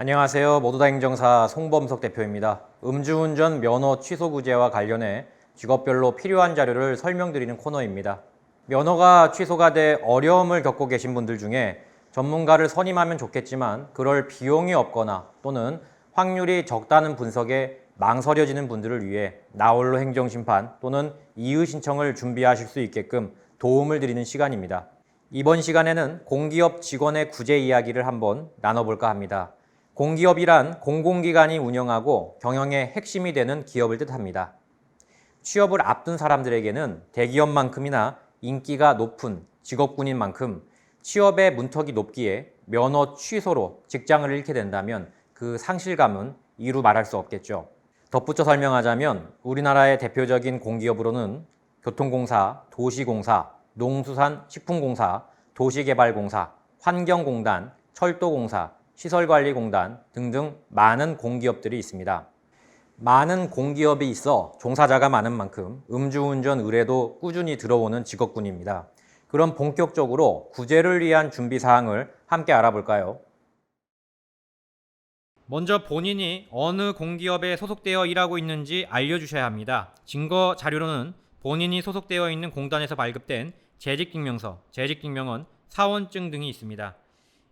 안녕하세요. 모두다 행정사 송범석 대표입니다. 음주운전 면허 취소 구제와 관련해 직업별로 필요한 자료를 설명드리는 코너입니다. 면허가 취소가 돼 어려움을 겪고 계신 분들 중에 전문가를 선임하면 좋겠지만 그럴 비용이 없거나 또는 확률이 적다는 분석에 망설여지는 분들을 위해 나홀로 행정심판 또는 이의 신청을 준비하실 수 있게끔 도움을 드리는 시간입니다. 이번 시간에는 공기업 직원의 구제 이야기를 한번 나눠볼까 합니다. 공기업이란 공공기관이 운영하고 경영의 핵심이 되는 기업을 뜻합니다. 취업을 앞둔 사람들에게는 대기업만큼이나 인기가 높은 직업군인 만큼 취업의 문턱이 높기에 면허 취소로 직장을 잃게 된다면 그 상실감은 이루 말할 수 없겠죠. 덧붙여 설명하자면 우리나라의 대표적인 공기업으로는 교통공사, 도시공사, 농수산 식품공사, 도시개발공사, 환경공단, 철도공사, 시설관리공단 등등 많은 공기업들이 있습니다. 많은 공기업이 있어 종사자가 많은 만큼 음주운전 의뢰도 꾸준히 들어오는 직업군입니다. 그럼 본격적으로 구제를 위한 준비 사항을 함께 알아볼까요? 먼저 본인이 어느 공기업에 소속되어 일하고 있는지 알려주셔야 합니다. 증거 자료로는 본인이 소속되어 있는 공단에서 발급된 재직증명서, 재직증명원, 사원증 등이 있습니다.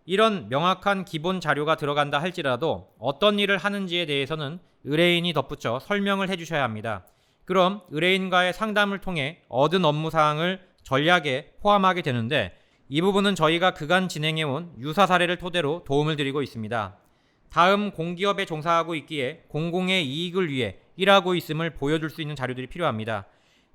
이런 명확한 기본 자료가 들어간다 할지라도 어떤 일을 하는지에 대해서는 의뢰인이 덧붙여 설명을 해주셔야 합니다. 그럼 의뢰인과의 상담을 통해 얻은 업무 사항을 전략에 포함하게 되는데 이 부분은 저희가 그간 진행해온 유사 사례를 토대로 도움을 드리고 있습니다. 다음 공기업에 종사하고 있기에 공공의 이익을 위해 일하고 있음을 보여줄 수 있는 자료들이 필요합니다.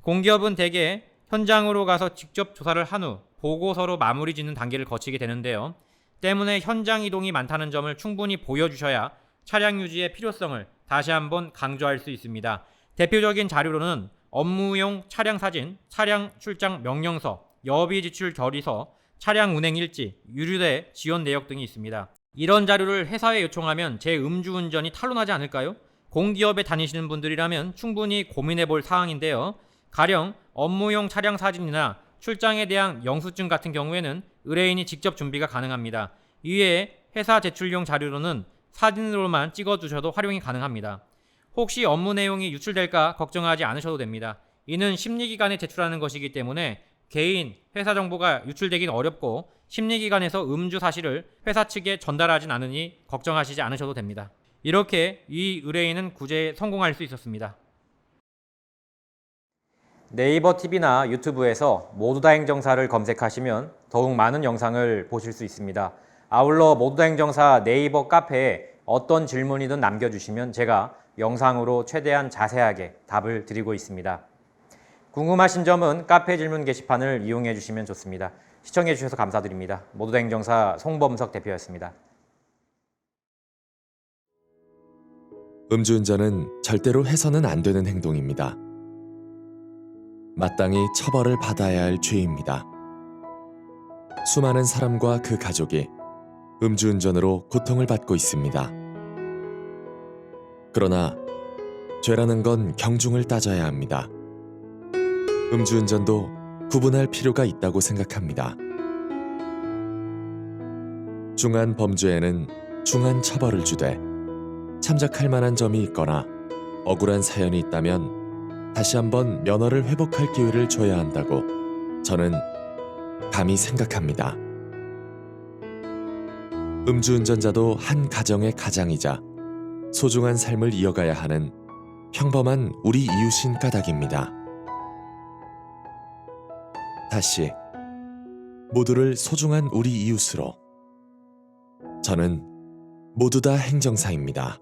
공기업은 대개 현장으로 가서 직접 조사를 한 후 보고서로 마무리 짓는 단계를 거치게 되는데요. 때문에 현장 이동이 많다는 점을 충분히 보여주셔야 차량 유지의 필요성을 다시 한번 강조할 수 있습니다. 대표적인 자료로는 업무용 차량 사진, 차량 출장 명령서, 여비 지출 결의서, 차량 운행 일지, 유류대 지원 내역 등이 있습니다. 이런 자료를 회사에 요청하면 제 음주운전이 탄로나지 않을까요? 공기업에 다니시는 분들이라면 충분히 고민해 볼 사항인데요. 가령 업무용 차량 사진이나 출장에 대한 영수증 같은 경우에는 의뢰인이 직접 준비가 가능합니다. 이외에 회사 제출용 자료로는 사진으로만 찍어 두셔도 활용이 가능합니다. 혹시 업무 내용이 유출될까 걱정하지 않으셔도 됩니다. 이는 심리기관에 제출하는 것이기 때문에 개인, 회사 정보가 유출되긴 어렵고 심리기관에서 음주 사실을 회사 측에 전달하진 않으니 걱정하시지 않으셔도 됩니다. 이렇게 이 의뢰인은 구제에 성공할 수 있었습니다. 네이버 TV나 유튜브에서 모두 다 행정사를 검색하시면 더욱 많은 영상을 보실 수 있습니다. 아울러 모두다 행정사 네이버 카페에 어떤 질문이든 남겨주시면 제가 영상으로 최대한 자세하게 답을 드리고 있습니다. 궁금하신 점은 카페 질문 게시판을 이용해 주시면 좋습니다. 시청해 주셔서 감사드립니다. 모두다 행정사 송범석 대표였습니다. 음주운전은 절대로 해서는 안 되는 행동입니다. 마땅히 처벌을 받아야 할 죄입니다. 수많은 사람과 그 가족이 음주운전으로 고통을 받고 있습니다. 그러나 죄라는 건 경중을 따져야 합니다. 음주운전도 구분할 필요가 있다고 생각합니다. 중한 범죄에는 중한 처벌을 주되 참작할 만한 점이 있거나 억울한 사연이 있다면 다시 한번 면허를 회복할 기회를 줘야 한다고 저는 감히 생각합니다. 음주운전자도 한 가정의 가장이자 소중한 삶을 이어가야 하는 평범한 우리 이웃인 까닭입니다. 다시 모두를 소중한 우리 이웃으로 저는 모두 다 행정사입니다.